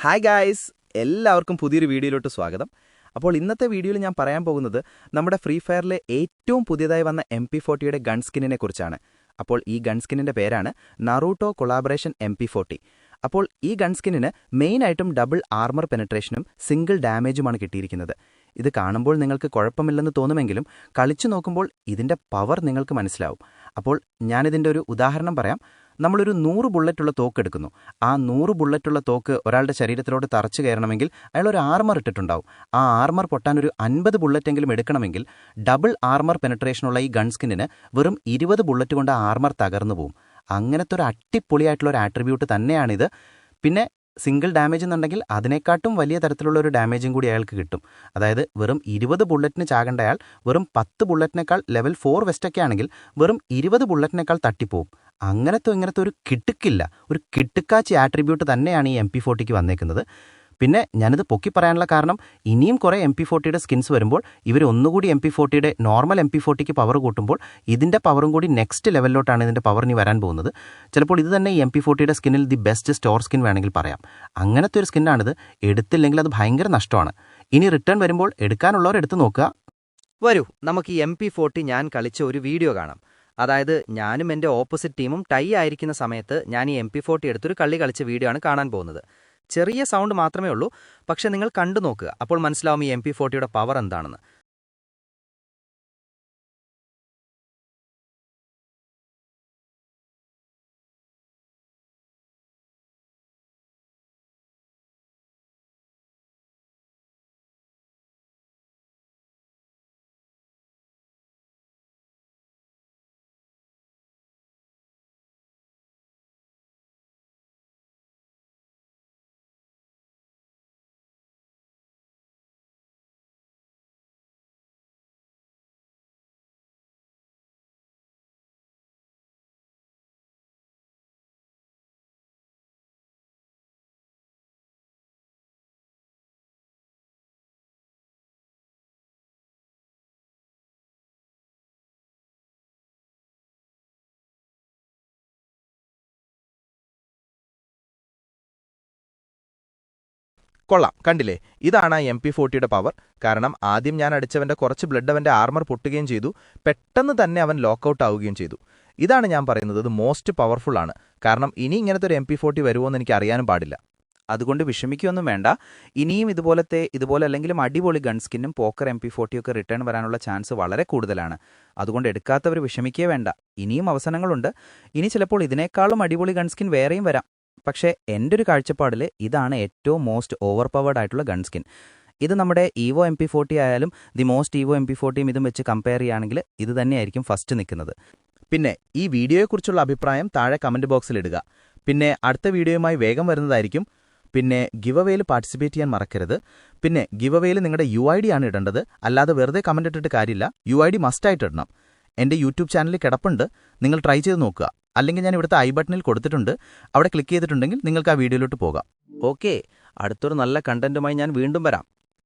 Hi guys എല്ലാവർക്കും പുതിയൊരു വീഡിയോയിലോട്ട് സ്വാഗതം. അപ്പോൾ ഇന്നത്തെ വീഡിയോയിൽ ഞാൻ പറയാൻ പോകുന്നത് നമ്മുടെ ഫ്രീ ഫയറിലെ ഏറ്റവും പുതിയതായി വന്ന എം പി ഫോർട്ടിയുടെ ഗൺ സ്കിന്നിനെ കുറിച്ചാണ്. അപ്പോൾ ഈ ഗൺ സ്കിന്നിന്റെ പേരാണ് Naruto collaboration M P forty അപ്പോൾ ഈ ഗൺ സ്കിന്നിന് മെയിനായിട്ടും ഡബിൾ ആർമർ പെനട്രേഷനും സിംഗിൾ ഡാമേജുമാണ് കിട്ടിയിരിക്കുന്നത്. ഇത് കാണുമ്പോൾ നിങ്ങൾക്ക് കുഴപ്പമില്ലെന്ന് തോന്നുമെങ്കിലും കളിച്ചു നോക്കുമ്പോൾ ഇതിന്റെ പവർ നിങ്ങൾക്ക് മനസ്സിലാവും. അപ്പോൾ ഞാനിതിന്റെ ഒരു ഉദാഹരണം പറയാം. നമ്മളൊരു നൂറ് ബുള്ളറ്റുള്ള തോക്ക് എടുക്കുന്നു. ആ നൂറ് ബുള്ളറ്റുള്ള തോക്ക് ഒരാളുടെ ശരീരത്തിലോട്ട് തറച്ചു കയറണമെങ്കിൽ അയാൾ ഒരു ആർമർ ഇട്ടിട്ടുണ്ടാവും. ആ ആർമർ പൊട്ടാൻ ഒരു അൻപത് ബുള്ളറ്റെങ്കിലും എടുക്കണമെങ്കിൽ ഡബിൾ ആർമർ പെനട്രേഷനുള്ള ഈ ഗൺ സ്കിന്നിന് വെറും ഇരുപത് ബുള്ളറ്റ് കൊണ്ട് ആർമർ തകർന്നു പോവും. അങ്ങനത്തെ ഒരു അട്ടിപ്പൊളിയായിട്ടുള്ള ഒരു ആട്രിബ്യൂട്ട് തന്നെയാണിത്. പിന്നെ സിംഗിൾ ഡാമേജ് എന്നുണ്ടെങ്കിൽ അതിനെക്കാട്ടും വലിയ തരത്തിലുള്ള ഒരു ഡാമേജും കൂടി അയാൾക്ക് കിട്ടും. അതായത് വെറും ഇരുപത് ബുള്ളറ്റിന് ചാകേണ്ട അയാൾ വെറും പത്ത് ബുള്ളറ്റിനേക്കാൾ ലെവൽ ഫോർ വെസ്റ്റൊക്കെ ആണെങ്കിൽ വെറും ഇരുപത് ബുള്ളറ്റിനേക്കാൾ തട്ടിപ്പോവും. അങ്ങനത്തെ ഇങ്ങനത്തെ ഒരു കിട്ടുക്കില്ല. ഒരു കിട്ടുക്കാച്ചി ആട്രിബ്യൂട്ട് തന്നെയാണ് ഈ എം പി ഫോർട്ടിക്ക് വന്നേക്കുന്നത്. പിന്നെ ഞാനിത് പൊക്കി പറയാനുള്ള കാരണം ഇനിയും കുറേ എം പി ഫോർട്ടിയുടെ സ്കിൻസ് വരുമ്പോൾ ഇവർ ഒന്നുകൂടി എം പി ഫോർട്ടിയുടെ നോർമൽ എം പി ഫോർട്ടിക്ക് പവർ കൂട്ടുമ്പോൾ ഇതിന്റെ പവറും കൂടി നെക്സ്റ്റ് ലെവലിലോട്ടാണ് ഇതിന്റെ പവർ ഇനി വരാൻ പോകുന്നത്. ചിലപ്പോൾ ഇത് തന്നെ ഈ എം പി ഫോർട്ടിയുടെ സ്കിന്നിൽ ദി ബെസ്റ്റ് സ്റ്റോർ സ്കിൻ വേണമെങ്കിൽ പറയാം. അങ്ങനത്തെ ഒരു സ്കിന്നാണിത് എടുത്തില്ലെങ്കിൽ അത് ഭയങ്കര നഷ്ടമാണ്. ഇനി റിട്ടേൺ വരുമ്പോൾ എടുക്കാനുള്ളവർ എടുത്ത് നോക്കുക. വരൂ നമുക്ക് ഈ എം പി ഫോർട്ടി ഞാൻ കളിച്ച ഒരു വീഡിയോ കാണാം. അതായത് ഞാനും എന്റെ ഓപ്പോസിറ്റ് ടീമും ടൈ ആയിരിക്കുന്ന സമയത്ത് ഞാൻ ഈ എം പി ഫോർട്ടി എടുത്തൊരു കള്ളി കളിച്ച വീഡിയോ ആണ് കാണാൻ പോകുന്നത്. ചെറിയ സൗണ്ട് മാത്രമേ ഉള്ളൂ. പക്ഷെ നിങ്ങൾ കണ്ടു നോക്കുക അപ്പോൾ മനസ്സിലാവും ഈ എം പി ഫോർട്ടിയുടെ പവർ എന്താണെന്ന്. കൊള്ളാം. കണ്ടില്ലേ? ഇതാണ് ആ എം പി ഫോർട്ടിയുടെ പവർ കാരണം ആദ്യം ഞാൻ അടിച്ചവന്റെ കുറച്ച് ബ്ലഡ് അവന്റെ ആർമർ പൊട്ടുകയും ചെയ്തു. പെട്ടെന്ന് തന്നെ അവൻ ലോക്കൌട്ട് ആവുകയും ചെയ്തു. ഇതാണ് ഞാൻ പറയുന്നത്. ഇത് മോസ്റ്റ് പവർഫുൾ ആണ്. കാരണം ഇനി ഇങ്ങനത്തെ ഒരു എം പി ഫോർട്ടി വരുമോ എന്ന് എനിക്ക് അറിയാനും പാടില്ല. അതുകൊണ്ട് വിഷമിക്കുകയൊന്നും വേണ്ട. ഇനിയും ഇതുപോലത്തെ ഇതുപോലെ അല്ലെങ്കിലും അടിപൊളി ഗൺ സ്കിന്നും പോക്കർ എം പി ഫോർട്ടിയൊക്കെ റിട്ടേൺ വരാനുള്ള ചാൻസ് വളരെ കൂടുതലാണ്. അതുകൊണ്ട് എടുക്കാത്തവർ വിഷമിക്കേ വേണ്ട. ഇനിയും അവസരങ്ങളുണ്ട്. ഇനി ചിലപ്പോൾ ഇതിനേക്കാളും അടിപൊളി ഗൺ സ്കിൻ വേറെയും വരാം. പക്ഷേ എന്റെ ഒരു കാഴ്ചപ്പാടിൽ ഇതാണ് ഏറ്റവും മോസ്റ്റ് ഓവർ പവേർഡ് ആയിട്ടുള്ള ഗൺ സ്കിൻ. ഇത് നമ്മുടെ ഈവോ എം പി ഫോർട്ടി ആയാലും the most evo M P ഫോർട്ടിയും ഇതും വെച്ച് കമ്പയർ ചെയ്യുകയാണെങ്കിൽ ഇത് തന്നെയായിരിക്കും ഫസ്റ്റ് നിൽക്കുന്നത് പിന്നെ ഈ വീഡിയോയെക്കുറിച്ചുള്ള അഭിപ്രായം താഴെ കമന്റ് ബോക്സിൽ ഇടുക. പിന്നെ അടുത്ത വീഡിയോയുമായി വേഗം വരുന്നതായിരിക്കും. പിന്നെ ഗിവ് അവയിൽ പാർട്ടിസിപ്പേറ്റ് ചെയ്യാൻ മറക്കരുത്. പിന്നെ ഗിവ് അവയിൽ നിങ്ങളുടെ യു ഐ ഡി ആണ് ഇടേണ്ടത്. അല്ലാതെ വെറുതെ കമന്റ് ഇട്ടിട്ട് കാര്യമില്ല. യു ഐ ഡി മസ്റ്റായിട്ട് ഇടണം. എന്റെ യൂട്യൂബ് ചാനലിൽ കിടപ്പുണ്ട്. നിങ്ങൾ ട്രൈ ചെയ്ത് നോക്കുക. അല്ലെങ്കിൽ ഞാൻ ഇവിടുത്തെ ഐ ബട്ടണിൽ കൊടുത്തിട്ടുണ്ട്. അവിടെ ക്ലിക്ക് ചെയ്തിട്ടുണ്ടെങ്കിൽ നിങ്ങൾക്ക് ആ വീഡിയോയിലോട്ട് പോകാം. ഓക്കെ. അടുത്തൊരു നല്ല കണ്ടന്റുമായി ഞാൻ വീണ്ടും വരാം.